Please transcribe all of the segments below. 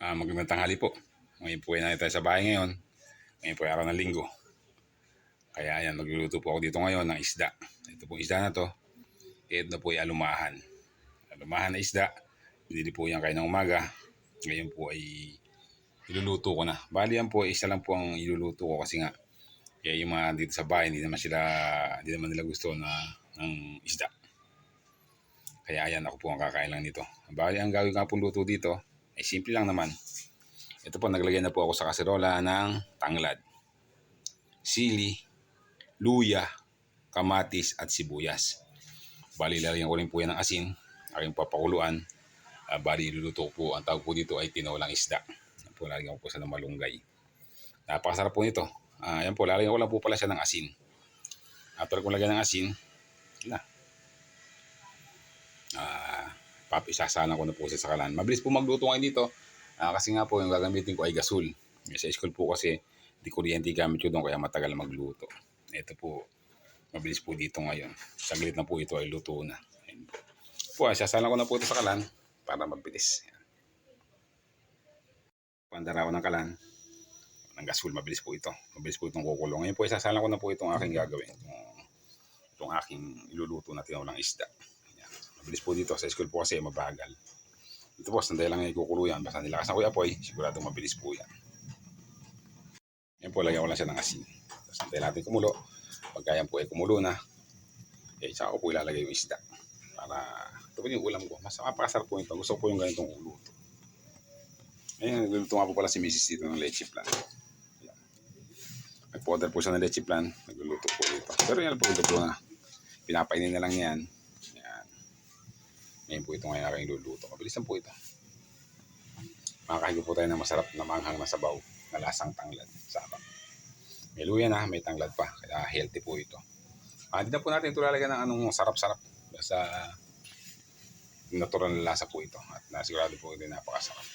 Ah, magandang tanghali po. Ngayon po ay tayo sa bahay ngayon. Ngayon po ay araw ng linggo. Kaya ayan, magluluto po ako dito ngayon ng isda. Ito po isda na to. Ito po ay alumahan. Alumahan na isda. Hindi po yan kayo ng umaga. Ngayon po ay iluluto ko na. Bali yan po, isa lang po ang iluluto ko kasi nga kaya yung mga dito sa bahay, hindi naman sila, hindi naman nila gusto na ng isda. Kaya ayan, ako po ang kakain lang nito. Bali, ang gagawin nga pong luto dito, ay simple lang naman. Ito po, naglagay na po ako sa kaserola ng tanglad, sili, luya, kamatis at sibuyas. Bali, lalagyan ko rin po yan ng asin, aking papakuluan. Uh, bali, iluluto ko po. Ang tawag po dito ay tinolang isda. Yan po, lalagyan ko po sa malunggay. Napakasarap po nito. Uh, yan po, lalagyan ko lang po pala siya ng asin. After kong lagyan ng asin, na. Ah, pap, isasalan ko na po sa kalan. Mabilis po magluto ngayon dito. Ah, kasi nga po, yung gagamitin ko ay gasol. Sa school po kasi, di kuryente gamit ko doon, kaya matagal magluto. Ito po, mabilis po dito ngayon. Saglit na po ito ay luto na. Ayan po. Po, isasalan ko na po ito sa kalan para mabilis. Ayan. Pandara ko ng kalan. Ng gasol, mabilis po ito. Mabilis po itong kukulong. Ngayon po, isasalan ko na po itong aking gagawin. Itong, itong aking iluluto na tinawalang isda. Ayan. Mabilis po dito. Sa school po kasi mabagal. Ito po, sandali lang yung ikukulo yan. Basta nilakasan ko yung apoy, sigurado mabilis po yan. Yan po, lagyan ko lang siya ng asin. Tapos sandali natin kumulo. Pagka yan po ay kumulo na, eh, saka ko po ilalagay yung isda. Para, ito po yung ulam ko. Mas mapakasarap po ito. Gusto ko po yung ganitong uluto. Ayun, nagluluto nga po pala si Mrs. dito ng leche plan. Nag-order po siya ng leche plan. Nagluluto po dito. Pero yan po ito po na. Pinapainin na lang. Yan. Ngayon po ito ngayon aking luluto. Mabilisan po ito. Makakahigo po tayo ng masarap na manghang na sabaw na lasang tanglad. Sabang. May luya na, may tanglad pa. Kaya healthy po ito. Ah, di na po natin ito lalagyan ng anong sarap-sarap. Basta natural na lasa po ito. At nasigurado po ito napakasarap.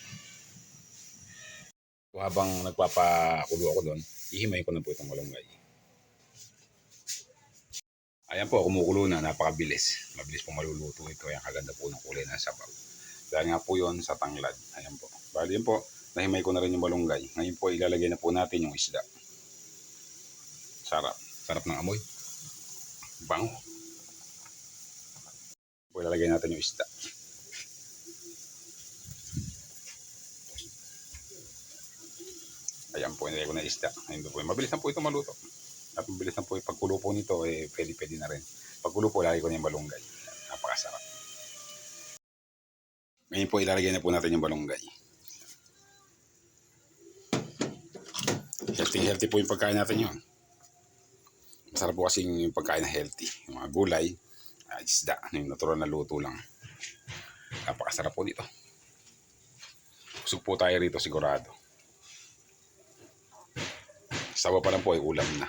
Habang nagpapakulo ako doon, ihimay ko na po itong malunggay. Ayan po, kumukulo na, napakabilis. Mabilis po maluluto ito. Ayan, kaganda po ng kulay ng sabaw. Dahil nga po yon sa tanglad. Ayan po. Bali yan po, nahimay ko na rin yung malunggay. Ngayon po, ilalagay na po natin yung isda. Sarap. Sarap ng amoy. Bango. Po, ilalagay natin yung isda. Ayan po, nilagay ko na isda. Ayun po. Mabilis na po ito maluto. At mabilis na po, pagkulo po nito, eh, pwede-pwede na rin. Pagkulo po, lagay ko na yung balunggay. Napakasarap. Ngayon po, ilalagay na po natin yung balunggay. Healthy, healthy po yung pagkain natin yun. Masarap po kasi yung pagkain na healthy. Yung mga gulay, uh, isda, yung natural na luto lang. Napakasarap po dito. Busog po tayo rito sigurado. Sawa pa lang po ay ulam na.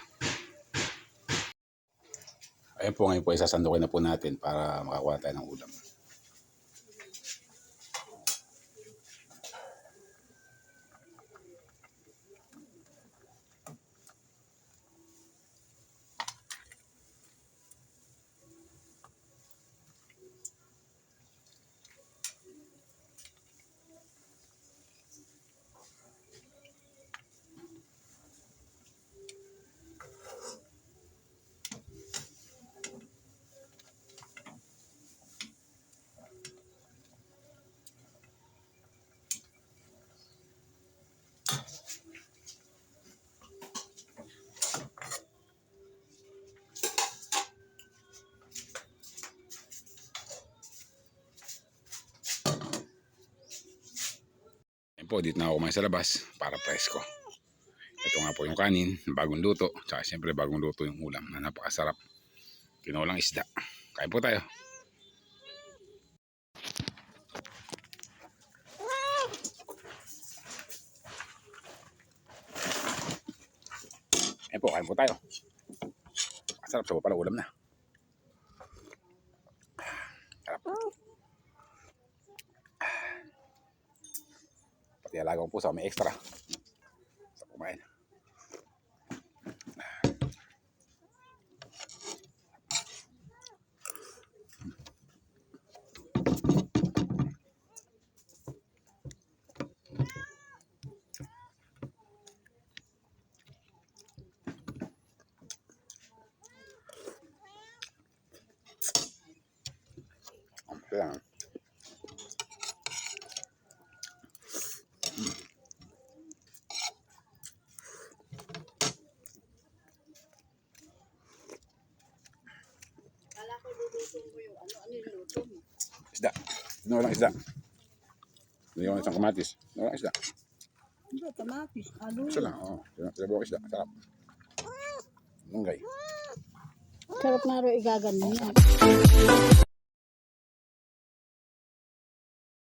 Ayan po ngayon po isasandukin na po natin para makakuha tayo ng ulam. Ayan po, dito na ako kumain sa labas para presko. Ito nga po yung kanin, bagong luto. Tsaka siyempre bagong luto yung ulam na napakasarap. Tinolang isda. Kain po tayo. Ayan po, kain po tayo. Masarap sa pala ulam na. det legger han på seg Isda. Ano lang isda? Hindi yung isang kamatis. Ano lang isda? Ano, kamatis, alo. Isa lang. Oh. Isa buwak isda. Sarap. Lunggay. Sarap na rin igagan niya.